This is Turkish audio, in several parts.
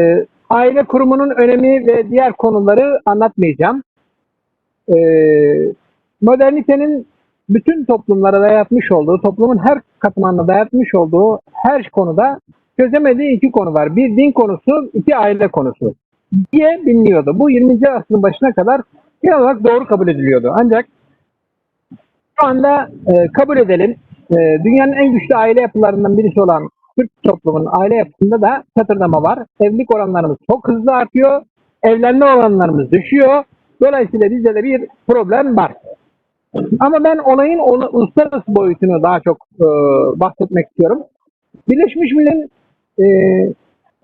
Ee, aile kurumunun önemi ve diğer konuları anlatmayacağım. Ee, modernitenin bütün toplumlara dayatmış olduğu, toplumun her katmanına dayatmış olduğu her konuda çözemediği iki konu var. Bir din konusu, iki aile konusu diye biliniyordu. Bu 20. asrın başına kadar genel olarak doğru kabul ediliyordu. Ancak şu anda e, kabul edelim. E, dünyanın en güçlü aile yapılarından birisi olan Türk toplumunun aile yapısında da çatırdama var. Evlilik oranlarımız çok hızlı artıyor. Evlenme oranlarımız düşüyor. Dolayısıyla bizde de bir problem var. Ama ben olayın uluslararası boyutunu daha çok e, bahsetmek istiyorum. Birleşmiş Milletler'in e,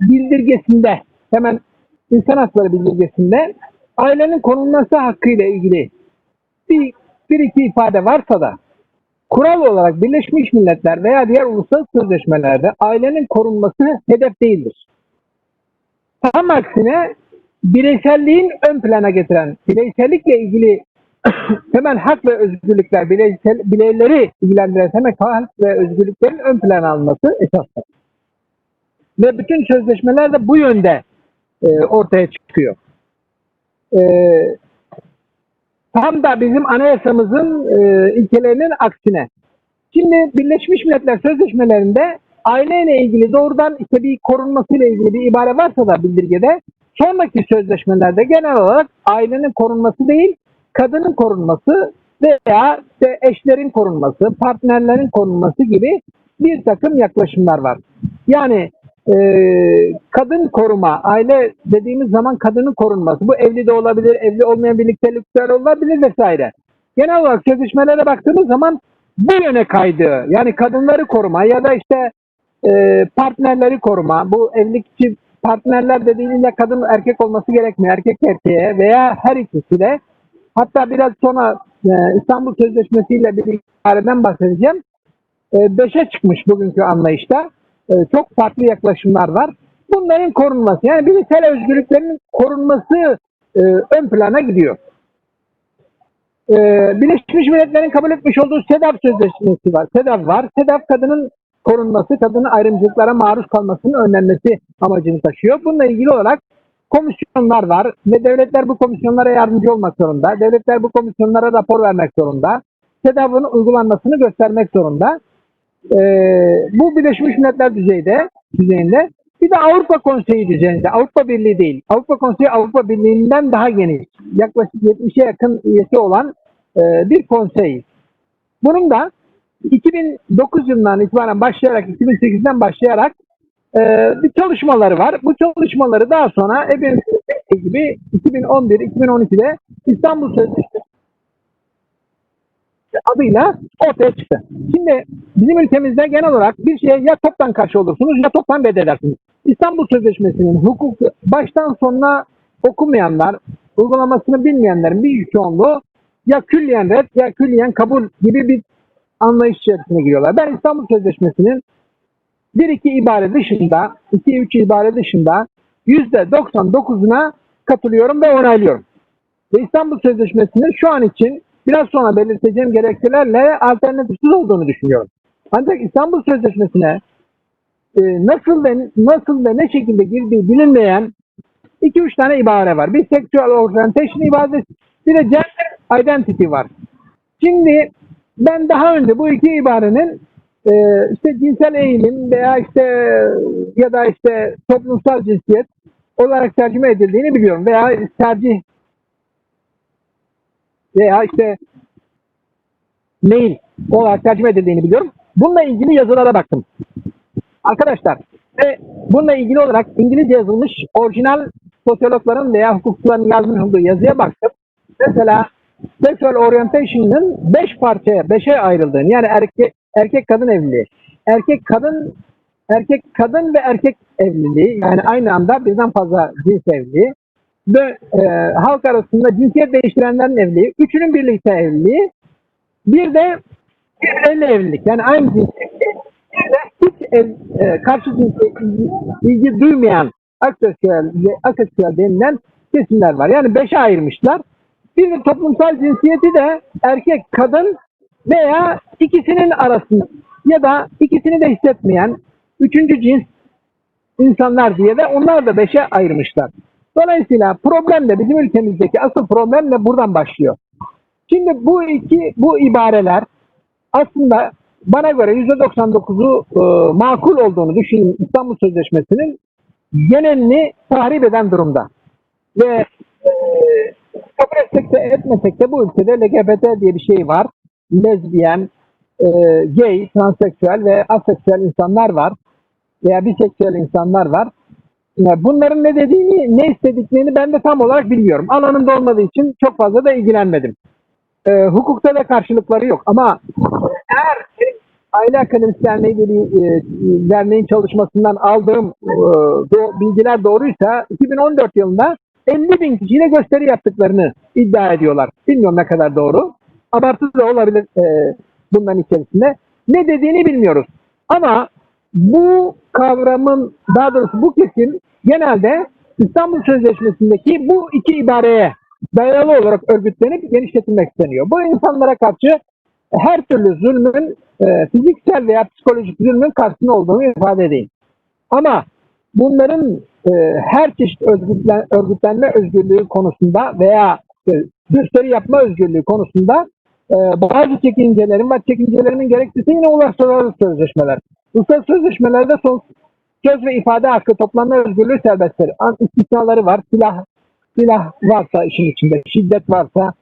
bildirgesinde, hemen insan hakları bildirgesinde ailenin korunması hakkıyla ilgili bir, bir iki ifade varsa da kural olarak Birleşmiş Milletler veya diğer uluslararası sözleşmelerde ailenin korunması hedef değildir. Tam aksine bireyselliğin ön plana getiren, bireysellikle ilgili temel hak ve özgürlükler, bireysel, bireyleri ilgilendiren temel hak ve özgürlüklerin ön plana alınması esastır. Ve bütün sözleşmeler de bu yönde e, ortaya çıkıyor. E, tam da bizim anayasamızın e, ilkelerinin aksine. Şimdi Birleşmiş Milletler Sözleşmelerinde aileyle ilgili doğrudan işte bir korunmasıyla ilgili bir ibare varsa da bildirgede sonraki sözleşmelerde genel olarak ailenin korunması değil, kadının korunması veya işte eşlerin korunması, partnerlerin korunması gibi bir takım yaklaşımlar var. Yani e, kadın koruma, aile dediğimiz zaman kadının korunması. Bu evli de olabilir, evli olmayan birliktelikler olabilir vesaire. Genel olarak sözleşmelere baktığımız zaman bu yöne kaydı. Yani kadınları koruma ya da işte e, partnerleri koruma. Bu evlilikçi partnerler dediğimizde kadın erkek olması gerekmiyor. Erkek erkeğe veya her ikisi. Hatta biraz sonra e, İstanbul Sözleşmesi ile bir ibareden bahsedeceğim. E, beşe çıkmış bugünkü anlayışta. E, çok farklı yaklaşımlar var. Bunların korunması yani bireysel özgürlüklerin korunması e, ön plana gidiyor. E, Birleşmiş Milletler'in kabul etmiş olduğu SEDAV Sözleşmesi var. SEDAV var. SEDAV kadının korunması, kadının ayrımcılıklara maruz kalmasının önlenmesi amacını taşıyor. Bununla ilgili olarak komisyonlar var ve devletler bu komisyonlara yardımcı olmak zorunda. Devletler bu komisyonlara rapor vermek zorunda. SEDAV'ın uygulanmasını göstermek zorunda. Ee, bu Birleşmiş Milletler düzeyde, düzeyinde. Bir de Avrupa Konseyi düzeyinde, Avrupa Birliği değil. Avrupa Konseyi Avrupa Birliği'nden daha geniş. Yaklaşık 70'e yakın üyesi olan e, bir konsey. Bunun da 2009 yılından itibaren başlayarak, 2008'den başlayarak e, bir çalışmaları var. Bu çalışmaları daha sonra hepimiz gibi 2011-2012'de İstanbul Sözleşmesi adıyla ortaya çıktı. Şimdi bizim ülkemizde genel olarak bir şeye ya toptan karşı olursunuz ya toptan reddedersiniz. İstanbul Sözleşmesi'nin hukuk baştan sonuna okumayanlar, uygulamasını bilmeyenlerin bir çoğunluğu ya külliyen red ya külliyen kabul gibi bir anlayış içerisine giriyorlar. Ben İstanbul Sözleşmesi'nin bir iki ibare dışında, iki üç ibare dışında yüzde 99'una katılıyorum ve onaylıyorum. Ve İstanbul Sözleşmesi'nin şu an için biraz sonra belirteceğim gerekçelerle alternatifsiz olduğunu düşünüyorum. Ancak İstanbul Sözleşmesi'ne e, nasıl ve nasıl ve ne şekilde girdiği bilinmeyen iki üç tane ibare var. Bir sexual orientation ibaresi, bir de gender identity var. Şimdi ben daha önce bu iki ibarenin e, işte cinsel eğilim veya işte ya da işte toplumsal cinsiyet olarak tercüme edildiğini biliyorum veya tercih veya işte mail olarak tercüme edildiğini biliyorum. Bununla ilgili yazılara baktım. Arkadaşlar ve bununla ilgili olarak İngilizce yazılmış orijinal sosyologların veya hukukçuların yazmış olduğu yazıya baktım. Mesela sexual orientation'ın beş parçaya, beşe ayrıldığını yani erkek erkek kadın evliliği, erkek kadın erkek kadın ve erkek evliliği yani aynı anda birden fazla cins evliliği ve e, halk arasında cinsiyet değiştirenlerin evliliği, üçünün birlikte evliliği, bir de birbirleriyle evlilik yani aynı cinsiyetli, bir de hiç ev, e, karşı cinsiyet ilgi, ilgi duymayan aseksüel, aseksüel denilen kesimler var. Yani beşe ayırmışlar. Bir de toplumsal cinsiyeti de erkek, kadın veya ikisinin arasında ya da ikisini de hissetmeyen üçüncü cins insanlar diye de onlar da beşe ayırmışlar. Dolayısıyla problem de bizim ülkemizdeki asıl problem de buradan başlıyor. Şimdi bu iki bu ibareler aslında bana göre %99'u e, makul olduğunu düşünün İstanbul Sözleşmesi'nin genelini tahrip eden durumda. Ve e, kabul etsek de etmesek de bu ülkede LGBT diye bir şey var. Lezbiyen, e, gay, transseksüel ve aseksüel insanlar var. Veya biseksüel insanlar var. Bunların ne dediğini, ne istediklerini ben de tam olarak bilmiyorum. Alanımda olmadığı için çok fazla da ilgilenmedim. E, hukukta da karşılıkları yok. Ama eğer Aile Akademisi Derneği gibi, e, derneğin çalışmasından aldığım e, do- bilgiler doğruysa 2014 yılında 50 bin kişiyle gösteri yaptıklarını iddia ediyorlar. Bilmiyorum ne kadar doğru. Abartı da olabilir e, bunların içerisinde. Ne dediğini bilmiyoruz. Ama bu kavramın daha doğrusu bu kesim genelde İstanbul Sözleşmesi'ndeki bu iki ibareye dayalı olarak örgütlenip genişletilmek isteniyor. Bu insanlara karşı her türlü zulmün e, fiziksel veya psikolojik zulmün karşısında olduğunu ifade edeyim. Ama bunların e, her çeşit örgütlen, örgütlenme özgürlüğü konusunda veya e, gösteri yapma özgürlüğü konusunda e, bazı çekincelerin var. Çekincelerimin gerekçesi yine uluslararası sözleşmeler. Uluslararası sözleşmelerde son söz ve ifade hakkı, toplanma özgürlüğü serbestleri. An- istisnaları var. Silah silah varsa işin içinde, şiddet varsa,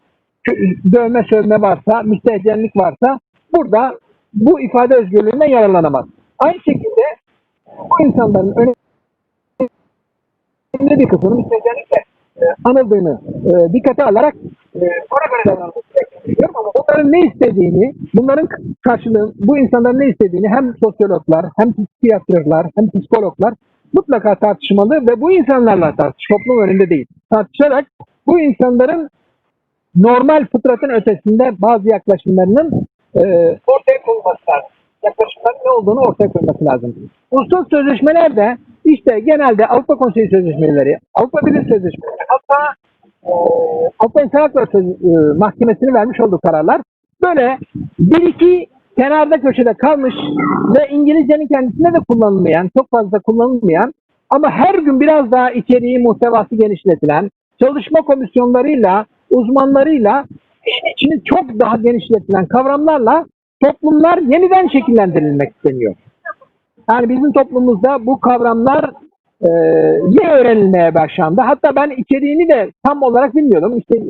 dövme sövme varsa, müstehcenlik varsa burada bu ifade özgürlüğünden yararlanamaz. Aynı şekilde bu insanların önemli bir kısmının müstehcenlikle e, anıldığını e, dikkate alarak e, göre davranması gerekiyor. Ama bunların ne istediğini, bunların karşılığı, bu insanların ne istediğini hem sosyologlar, hem psikiyatrlar, hem psikologlar mutlaka tartışmalı ve bu insanlarla tartış, toplum önünde değil. Tartışarak bu insanların normal fıtratın ötesinde bazı yaklaşımlarının e, ortaya konulması lazım. Yaklaşımların ne olduğunu ortaya koyması lazım. Uluslararası sözleşmelerde işte genelde Avrupa Konseyi Sözleşmeleri, Avrupa Birliği Sözleşmeleri, hatta Avrupa İnsan Hakları e, Mahkemesi'nin vermiş olduğu kararlar böyle bir iki kenarda köşede kalmış ve İngilizcenin kendisinde de kullanılmayan, çok fazla kullanılmayan ama her gün biraz daha içeriği, muhtevası genişletilen, çalışma komisyonlarıyla, uzmanlarıyla içini çok daha genişletilen kavramlarla toplumlar yeniden şekillendirilmek isteniyor. Yani bizim toplumumuzda bu kavramlar yeni öğrenilmeye başlandı. Hatta ben içeriğini de tam olarak bilmiyordum. İşte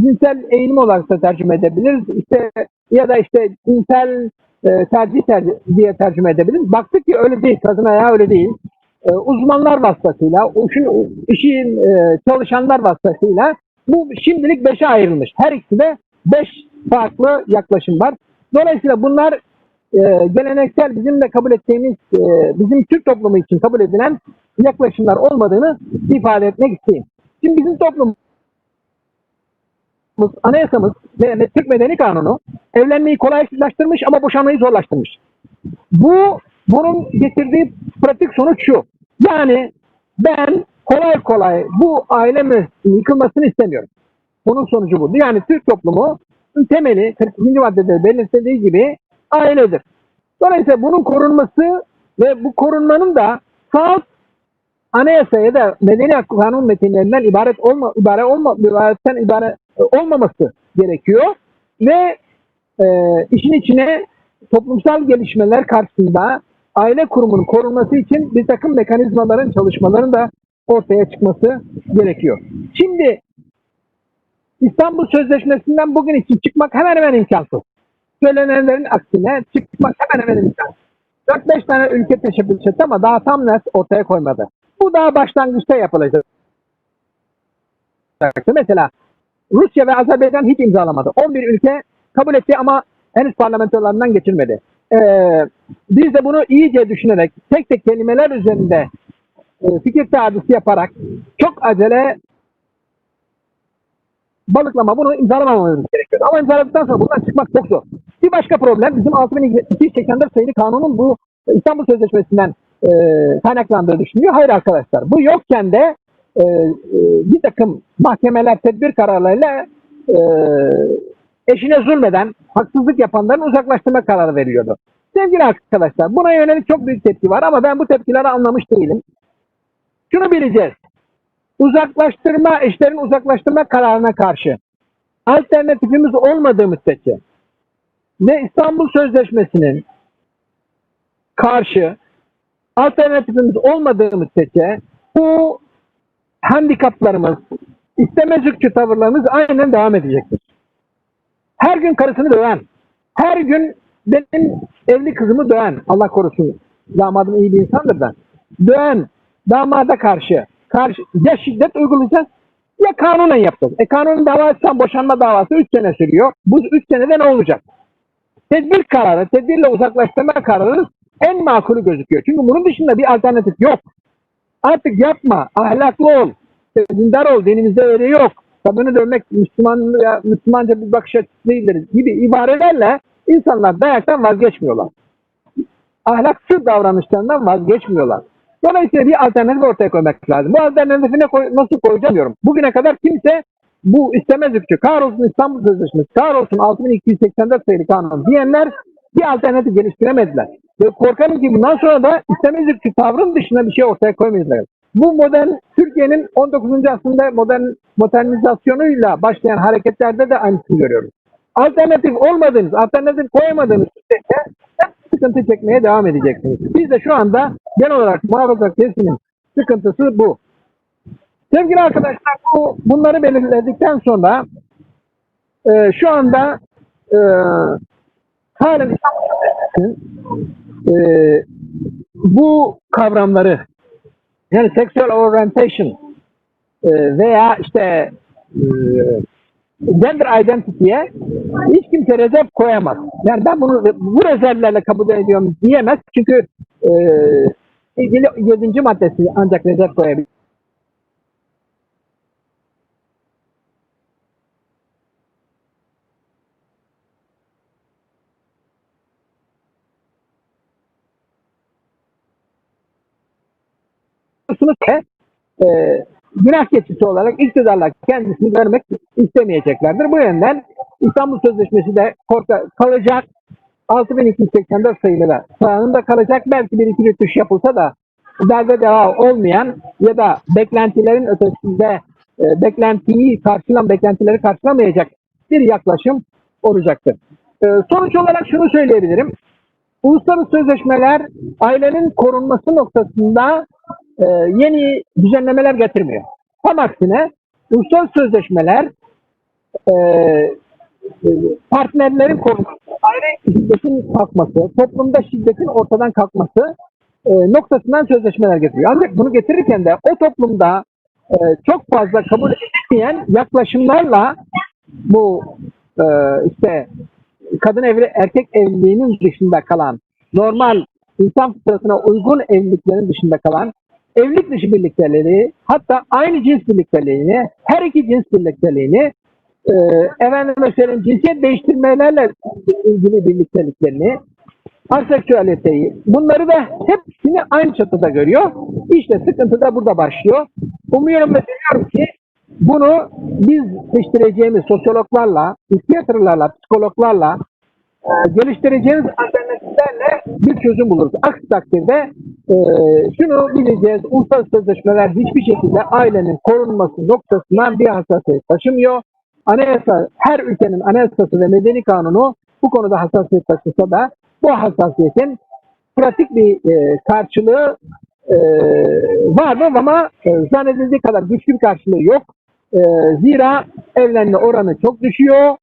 cinsel eğilim olarak da tercüme edebiliriz. İşte ya da işte cinsel e, tercih tercih diye tercüme edebiliriz. Baktık ki öyle değil. Kadın ayağı öyle değil. E, uzmanlar vasıtasıyla, şu işin e, çalışanlar vasıtasıyla bu şimdilik beşe ayrılmış. Her ikisi de beş farklı yaklaşım var. Dolayısıyla bunlar e, geleneksel bizim de kabul ettiğimiz e, bizim Türk toplumu için kabul edilen yaklaşımlar olmadığını ifade etmek isteyeyim. Şimdi bizim toplumumuz, anayasamız ve Türk Medeni Kanunu evlenmeyi kolaylaştırmış ama boşanmayı zorlaştırmış. Bu bunun getirdiği pratik sonuç şu. Yani ben kolay kolay bu aile müessesinin yıkılmasını istemiyorum. Bunun sonucu bu. Yani Türk toplumu temeli 42. maddede belirtildiği gibi ailedir. Dolayısıyla bunun korunması ve bu korunmanın da salt anayasa ya da medeni hak kanun metinlerinden ibaret olma ibaret olma ibaretten ibaret e, olmaması gerekiyor ve e, işin içine toplumsal gelişmeler karşısında aile kurumunun korunması için bir takım mekanizmaların çalışmaların da ortaya çıkması gerekiyor. Şimdi İstanbul Sözleşmesi'nden bugün için çıkmak hemen hemen imkansız. Söylenenlerin aksine çıkmak hemen hemen imkansız. 4-5 tane ülke teşebbüs etti ama daha tam net ortaya koymadı. Bu daha başlangıçta yapılacak. Mesela Rusya ve Azerbaycan hiç imzalamadı. 11 ülke kabul etti ama henüz parlamentolarından geçirmedi. Ee, biz de bunu iyice düşünerek tek tek kelimeler üzerinde e, fikir teadisi yaparak çok acele balıklama bunu imzalamamamız gerekiyor. Ama imzaladıktan sonra buradan çıkmak çok zor. Bir başka problem bizim 6284 sayılı kanunun bu İstanbul Sözleşmesi'nden e, kaynaklandığı düşünüyor. Hayır arkadaşlar bu yokken de e, e, bir takım mahkemeler tedbir kararlarıyla e, eşine zulmeden, haksızlık yapanların uzaklaştırma kararı veriliyordu. Sevgili arkadaşlar buna yönelik çok büyük tepki var ama ben bu tepkileri anlamış değilim. Şunu bileceğiz. Uzaklaştırma, eşlerin uzaklaştırma kararına karşı alternatifimiz olmadığı müddetçe ve İstanbul Sözleşmesi'nin karşı alternatifimiz olmadığı müddetçe bu handikaplarımız, istemezlikçi tavırlarımız aynen devam edecektir. Her gün karısını döven, her gün benim evli kızımı döven, Allah korusun damadım iyi bir insandır da, döven damada karşı, karşı ya şiddet uygulayacağız ya kanunen yapacağız. E kanunun davası boşanma davası 3 sene sürüyor. Bu 3 senede ne olacak? Tedbir kararı, tedbirle uzaklaştırma kararı en makulü gözüküyor. Çünkü bunun dışında bir alternatif yok. Artık yapma, ahlaklı ol, dindar ol, dinimizde öyle yok. Kadını dövmek Müslüman, Müslümanca bir bakış açısı değildir gibi ibarelerle insanlar dayaktan vazgeçmiyorlar. Ahlaksız davranışlarından vazgeçmiyorlar. Dolayısıyla bir alternatif ortaya koymak lazım. Bu alternatifi ne koy- nasıl koyacağım diyorum. Bugüne kadar kimse bu istemez hükçü, kahrolsun İstanbul Sözleşmesi, kahrolsun 6284 sayılı kanun diyenler bir alternatif geliştiremediler. Ve korkarım ki bundan sonra da istemez hükçü tavrın dışında bir şey ortaya koymayacaklar. Bu modern, Türkiye'nin 19. asrında modern modernizasyonuyla başlayan hareketlerde de aynısını görüyoruz. Alternatif olmadığınız, alternatif koyamadığınız hep sıkıntı çekmeye devam edeceksiniz. Biz de şu anda genel olarak muhafaza kesimin sıkıntısı bu. Sevgili arkadaşlar bu bunları belirledikten sonra e, şu anda e, halen e, bu kavramları yani sexual orientation e, veya işte e, gender identity'ye hiç kimse rezerv koyamaz. Yani ben bunu bu rezervlerle kabul ediyorum diyemez. Çünkü e, ilgili 7. maddesi ancak rezerv koyabilir. Sınıf ve e, günah keçisi olarak iktidarlar kendisini görmek istemeyeceklerdir. Bu yönden İstanbul Sözleşmesi de korka, kalacak. 6284 sayılı sağında kalacak. Belki bir iki rütüş yapılsa da darbe deva olmayan ya da beklentilerin ötesinde e, beklentiyi karşılan, beklentileri karşılamayacak bir yaklaşım olacaktır. E, sonuç olarak şunu söyleyebilirim. Uluslararası sözleşmeler ailenin korunması noktasında e, yeni düzenlemeler getirmiyor. Tam aksine uluslararası sözleşmeler e, e, partnerlerin korunması, aile şiddetin kalkması, toplumda şiddetin ortadan kalkması e, noktasından sözleşmeler getiriyor. Ancak bunu getirirken de o toplumda e, çok fazla kabul edilmeyen yaklaşımlarla bu e, işte kadın evli erkek evliliğinin dışında kalan normal insan fıtratına uygun evliliklerin dışında kalan evlilik dışı birlikteleri hatta aynı cins birlikteliğini her iki cins birlikteliğini e, efendime söyleyeyim cinsiyet değiştirmelerle ilgili birlikteliklerini aseksüaliteyi bunları da hepsini aynı çatıda görüyor. İşte sıkıntı da burada başlıyor. Umuyorum ve diliyorum ki bunu biz seçtireceğimiz sosyologlarla, psikiyatrlarla, psikologlarla e, geliştireceğimiz alternatiflerle bir çözüm buluruz. Aksi takdirde e, şunu bileceğiz, uluslararası sözleşmeler hiçbir şekilde ailenin korunması noktasından bir hassasiyet taşımıyor. Anayasa, her ülkenin anayasası ve medeni kanunu bu konuda hassasiyet taşısa da bu hassasiyetin pratik bir e, karşılığı e, var mı ama e, zannedildiği kadar güçlü bir karşılığı yok. E, zira evlenme oranı çok düşüyor.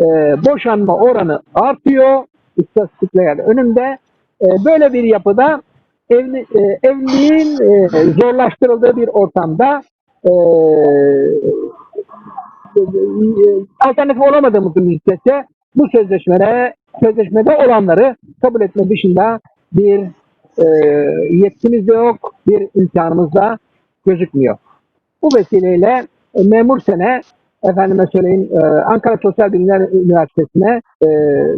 E, boşanma oranı artıyor. İstatistikler önümde. E, böyle bir yapıda evli, e, evliliğin e, zorlaştırıldığı bir ortamda e, alternatif olamadığımız müddetçe bu sözleşmede sözleşmede olanları kabul etme dışında bir e, yetkimiz de yok, bir imkanımız da gözükmüyor. Bu vesileyle e, memur sene efendime söyleyeyim e, Ankara Sosyal Bilimler Üniversitesi'ne e,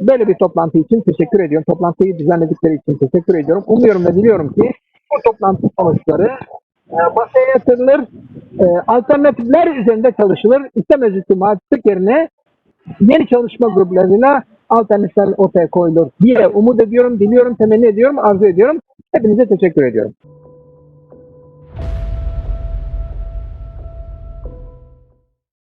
böyle bir toplantı için teşekkür ediyorum. Toplantıyı düzenledikleri için teşekkür ediyorum. Umuyorum ve diliyorum ki bu toplantı sonuçları e, masaya yatırılır, e, alternatifler üzerinde çalışılır. İstemez hükümetlik yerine yeni çalışma gruplarıyla alternatifler ortaya koyulur diye umut ediyorum, diliyorum, temenni ediyorum, arzu ediyorum. Hepinize teşekkür ediyorum.